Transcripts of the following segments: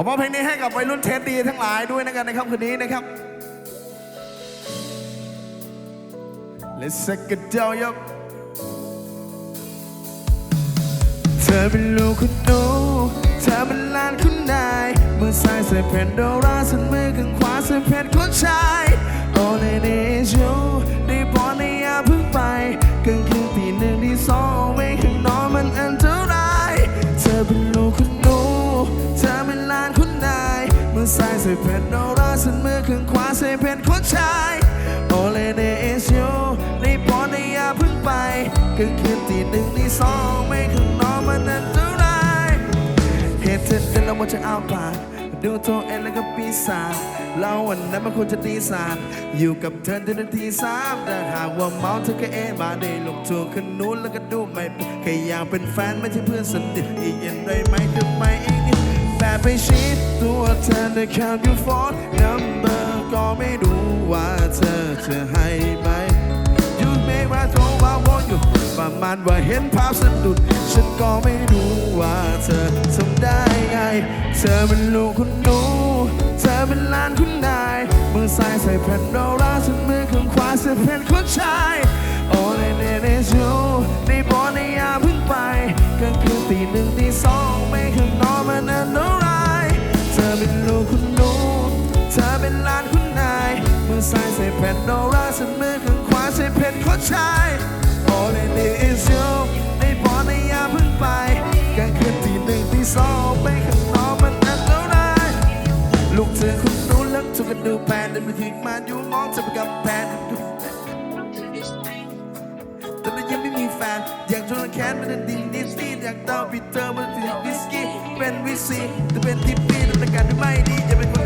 ขอมอบเพลงนี้ให้กับวัยรุ่นเทสดีทั้งหลายด้วยนะกันนครับคืนนี้นะครับ Let's take it down yup เธอเป็นลูกคุณหนูเธอเป็นหลานคุณนายมือซ้ายใส่แผ่นโดราส่วนมือข้างขวาใส่แผ่นคุณชาย All it is you ได้พอในยาเพิ่งไปกลางคืนตีหนึ่งที่สอง ซ้ายใส่แผ่นโดราส่วนมือข้างขวาใส่แผ่นคุณชาย All it is you ได้พอนในยาเพิ่งไปกลางคืนตีหนึ่งที่สองไว้ข้างนอกมันอันตรายเหตุเธอเดินล้วว่าจะเอาผ่านดูตัวเองแล้วก็ปีศาจเราวันนั้นมันควรจะดีสารอยู่กับเธอเดินนาทีสามแต่หากว่าเมาเธอก็เอ็นมาได้ลงตัวขึ้นนู้นแล้วก็ดูไม่เป็นแค่อยากเป็นแฟนไม่ใช่เพื่อนสนิทอีกอย่างไรไหมคือไม่อีกนิด แบบไปชิดตัวเธอในคำยูฟอนนัมเบอร์ก็ไม่รู้ว่าเธอจะให้ไหม You make my throw I want you ประมาณว่าเห็นภาพสะดุด ฉันก็ไม่รู้ว่าเธอทำได้ไง เธอเป็นลูกคุณหนู เธอเป็นหลานคุณนาย มือซ้ายใส่แผ่นโดราส่วนมือข้างขวาใส่แผ่นคุณชาย All I need is you ในบอลในยามพิ่ง ลานคุณนายมือซ้ายใส่แผ่นโดราส่วนมือข้างขวาใส่แผ่นคนชาย All I need is you ในบอในยาเพิ่งไปกลางคืนตีหนึ่งตีสองไปข้างนอกมันอันตรายลูกเธอคุณหนูเลิกทุกกระดูแพนเดินไปถึงมาอยู่มองเธอไปกับแพนตอนนั้นยังไม่มีแฟน อยากโดนแค้นมันดินดิสนีย์อยากเต้าปีเตอร์มันติดวิสกี้เป็นวิสซีแต่เป็นทิปปี้แต่การที่ไม่ดีอย่าเป็น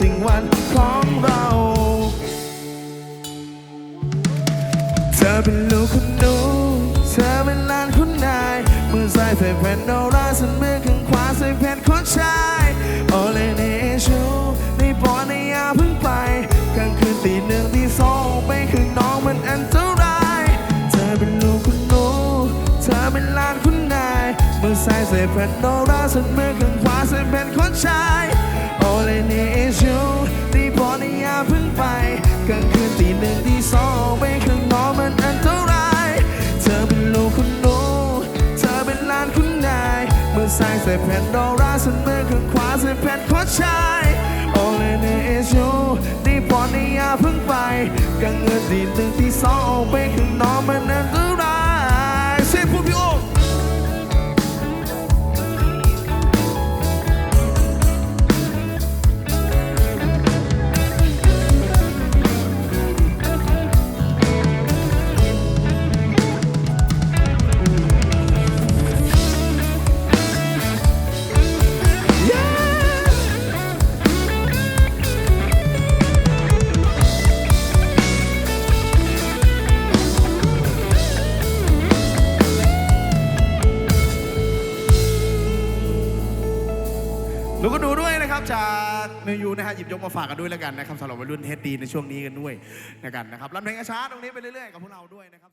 ถึงวันของเรา เธอเป็นลูกคุณหนู เธอเป็นหลานคุณนาย มือซ้ายใส่แผ่นโดราส่วนมือข้างขวาใส่แผ่นคนชาย All I need is you ในบอลในยาเพิ่งไปกลางคืนตีหนึ่งตีสองไปข้างนอกมันอันตราย เธอเป็นลูกคุณหนู เธอเป็นหลานคุณ ซ้ายใส่แผ่นโดราส่วนมือข้างขวาใส่แผ่นคนชาย All I need is you ในบอลในยาเพิ่งไปกลางคืนตีหนึ่งตีสองไปข้างนอกมันอันตรายเธอเป็นลูกคุณหนูเธอเป็นหลานคุณนายมือซ้ายใส่แผ่นโดราส่วนมือข้างขวาใส่แผ่นคชชาย All I need is you นี่ปอนนี่อย่าเพิ่งไปกลางเงินตีหนึ่งตีสองอกไปข้างนอกมันอันตราย จากเมยูนะฮะหยิบยกมาฝากกันด้วยแล้วกันนะครับสำหรับวัยรุ่นเฮดดีในช่วงนี้กันด้วยนะกันนะครับรันเพลงช้าตรงนี้ไปเรื่อยๆกับพวกเราด้วยนะครับ